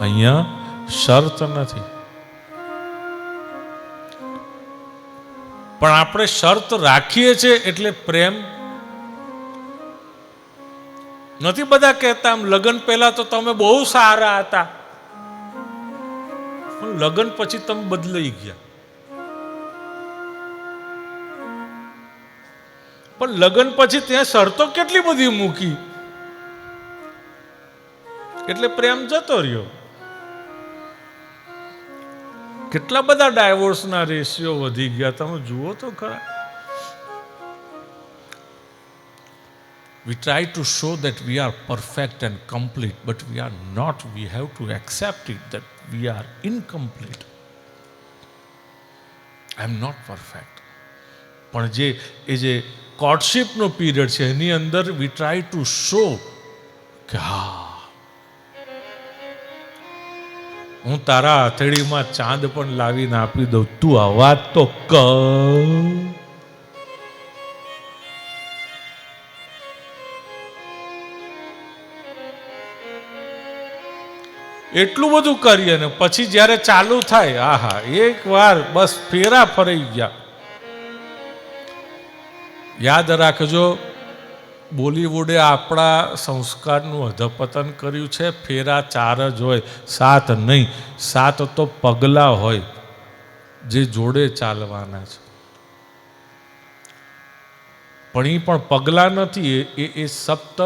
અહીંયા શરત નથી. પણ આપણે શરત રાખીએ છીએ એટલે પ્રેમ નથી. બધા કહેતા આમ લગ્ન પહેલા તો તમે બહુ સારા હતા. પણ લગ્ન પછી તમે બદલાઈ ગયા. પણ લગ્ન પછી ત્યાં શરતો કેટલી બધી મૂકી. એટલે પ્રેમ જતો રહ્યો. કેટલા બધા ડાયવોર્સના રેશિયો વધી ગયા તમે જુઓ તો ખરા we try to show that we are perfect and complete, but we are not. We have to accept it that we are incomplete. I am not perfect. પણ જે એ જે કોર્ટશીપનો પીરિયડ છે એની અંદર વી ટ્રાય ટુ શો કે હા હું તારા હથેળીમાં ચાંદ પણ લાવીને આપી દઉં. તું અવાજ તો ક એટલું બધું કરીએ ને પછી જ્યારે ચાલુ થાય, આહા, એક વાર બસ ફેરા ફરી ગયા. યાદ રાખજો બોલિવૂડે આપણા સંસ્કારનું અધપતન કર્યું છે. ફેરા ચાર જ હોય, સાત નહીં, સાત તો પગલાં હોય જે જોડે ચાલવાના છે. પણ એ પણ પગલાં નથી, એ- એ સપ્ત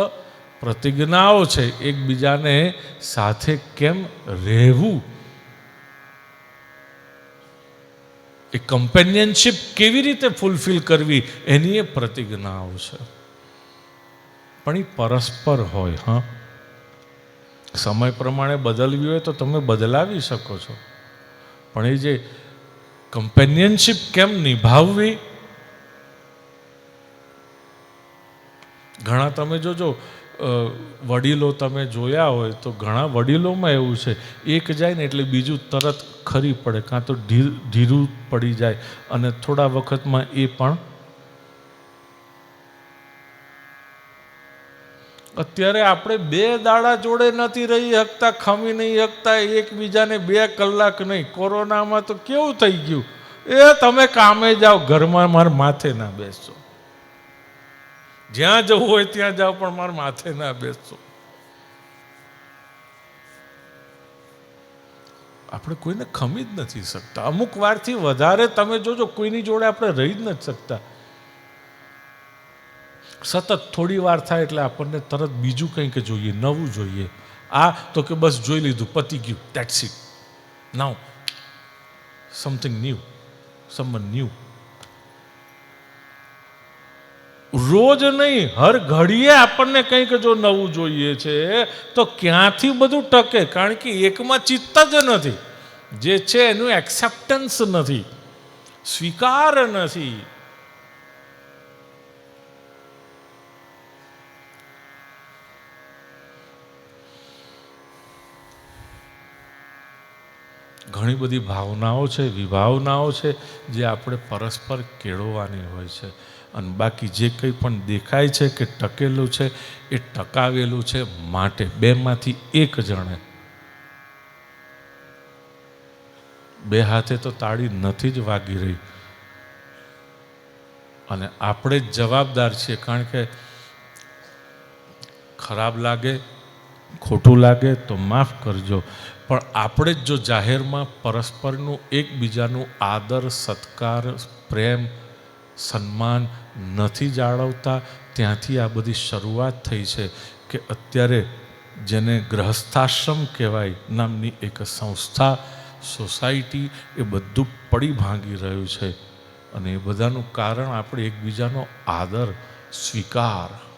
પ્રતિજ્ઞાઓ છે એકબીજાને સાથે કેમ રહેવું? એ કમ્પેનિયનશિપ કેવી રીતે ફૂલફિલ કરવી? એની એ પ્રતિજ્ઞાઓ છે. પણ એ પરસ્પર હોય, હા. સમય પ્રમાણે બદલવી હોય તો તમે બદલાવી શકો છો. પણ એ જે કમ્પેનિયનશિપ કેમ નિભાવવી? ઘણા તમે જોજો વડીલો તમે જોયા હોય તો ઘણા વડીલોમાં એવું છે, એક જાય ને એટલે બીજું તરત ખરી પડે, કાં તો ધીરું પડી જાય અને થોડા વખતમાં એ પણ અત્યારે આપણે બે દાડા જોડે નથી રહી શકતા, ખમી નહીં શકતા, એકબીજાને બે કલાક નહીં. કોરોનામાં તો કેવું થઈ ગયું? એ તમે કામે જાઓ, ઘરમાં મારા માથે ના બેસો. જ્યાં જવું હોય ત્યાં જાઓ, પણ મારા માથે ના બેસો. આપણે કોઈને ખમી જ નથી શકતા. અમુક વારથી વધારે તમે જોજો, કોઈની જોડે આપણે રહી જ નથી શકતા. સતત થોડી વાર થાય એટલે આપણને તરત બીજું કંઈક જોઈએ, નવું જોઈએ. આ તો કે બસ જોઈ લીધું, પતી ગયું. That's it now something new someone new રોજ નહીં, હર ઘડીએ આપણને કંઈક જો નવું જોઈએ છે, તો ક્યાંથી બધું ટકે? કારણ કે એકમાં ચિત્ત જ નથી. જે છે એનું એક્સેપ્ટન્સ નથી. સ્વીકાર નથી. ઘણી બધી ભાવનાઓ છે, વિભાવનાઓ છે, જે આપણે પરસ્પર કેળવવાની હોય છે. અને બાકી જે કંઈ પણ દેખાય છે કે ટકેલું છે, એ ટકાવેલું છે માટે બેમાંથી એક જણે. બે હાથે તો તાળી નથી જ વાગી રહી. અને આપણે જ જવાબદાર છીએ, કારણ કે ખરાબ લાગે ખોટું લાગે તો માફ કરજો. પણ આપણે જ જો જાહેરમાં પરસ્પરનું એકબીજાનું આદર, સત્કાર, પ્રેમ, સન્માન નથી જાળવતા, ત્યાંથી આ બધી શરૂઆત થઈ છે કે અત્યારે જેને ગ્રહસ્થાશ્રમ કહેવાય નામની એક સંસ્થા, સોસાયટી એ બધું પડી ભાંગી રહ્યું છે. અને એ બધાનું કારણ આપણે એકબીજાનો આદર, સ્વીકાર